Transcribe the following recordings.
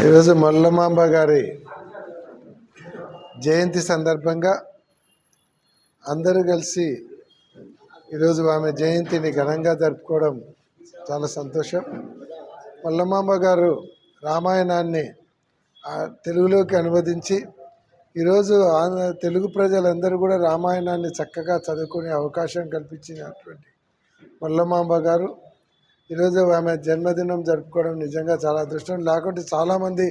ఈరోజు మల్లమాంబ గారి జయంతి సందర్భంగా అందరూ కలిసి ఈరోజు ఆమె జయంతిని ఘనంగా జరుపుకోవడం చాలా సంతోషం. మల్లమాంబ గారు రామాయణాన్ని ఆ, తెలుగులోకి అనువదించి ఈరోజు ఆంధ్ర తెలుగు ప్రజలందరూ కూడా రామాయణాన్ని చక్కగా చదువుకునే అవకాశం కల్పించినటువంటి మల్లమాంబ గారు ఈరోజు ఆమె జన్మదినం జరుపుకోవడం నిజంగా చాలా అదృష్టం. లేకుంటే చాలామంది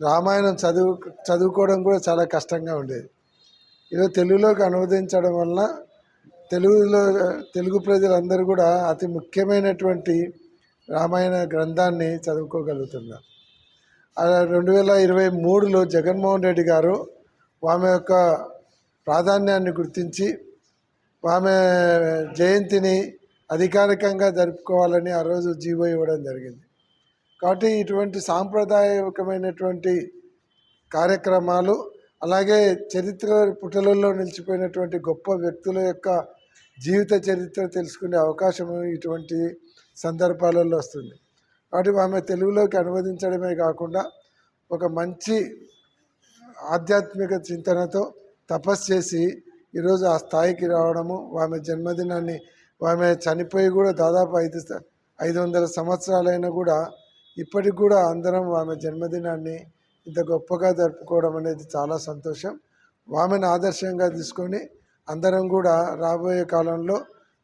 రామాయణం చదువు చదువుకోవడం కూడా చాలా కష్టంగా ఉండేది. ఈరోజు తెలుగులోకి అనువదించడం వలన తెలుగులో తెలుగు ప్రజలందరూ కూడా అతి ముఖ్యమైనటువంటి రామాయణ గ్రంథాన్ని చదువుకోగలుగుతున్నారు. అలా రెండు వేల ఇరవై మూడులో జగన్మోహన్ రెడ్డి గారు ఆమె యొక్క ప్రాధాన్యాన్ని గుర్తించి ఆమె జయంతిని అధికారికంగా జరుపుకోవాలని ఆ రోజు జీవో ఇవ్వడం జరిగింది. కాబట్టి ఇటువంటి సాంప్రదాయకమైనటువంటి కార్యక్రమాలు అలాగే చరిత్ర పుటలలో నిలిచిపోయినటువంటి గొప్ప వ్యక్తుల యొక్క జీవిత చరిత్ర తెలుసుకునే అవకాశం ఇటువంటి సందర్భాలలో వస్తుంది. కాబట్టి ఆమె తెలుగులోకి అనువదించడమే కాకుండా ఒక మంచి ఆధ్యాత్మిక చింతనతో తపస్సు చేసి ఈరోజు ఆ స్థాయికి రావడము ఆమె జన్మదినాన్ని ఆమె చనిపోయి కూడా దాదాపు ఐదు ఐదు వందల సంవత్సరాలైనా కూడా ఇప్పటికి కూడా అందరం ఆమె జన్మదినాన్ని ఇంత గొప్పగా జరుపుకోవడం అనేది చాలా సంతోషం. ఆమెను ఆదర్శంగా తీసుకొని అందరం కూడా రాబోయే కాలంలో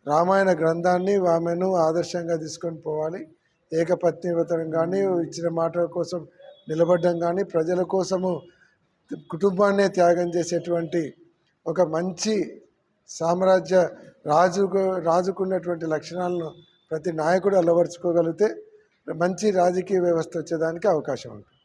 రామాయణ గ్రంథాన్ని ఆమెను ఆదర్శంగా తీసుకొని పోవాలి. ఏకపత్ని వ్రతడం కానీ ఇచ్చిన మాట కోసం నిలబడడం కానీ ప్రజల కోసము కుటుంబాన్నే త్యాగం చేసేటువంటి ఒక మంచి సామ్రాజ్య రాజుకు రాజుకున్నటువంటి లక్షణాలను ప్రతి నాయకుడు అలవరుచుకోగలిగితే మంచి రాజకీయ వ్యవస్థ వచ్చేదానికి అవకాశం ఉంటుంది.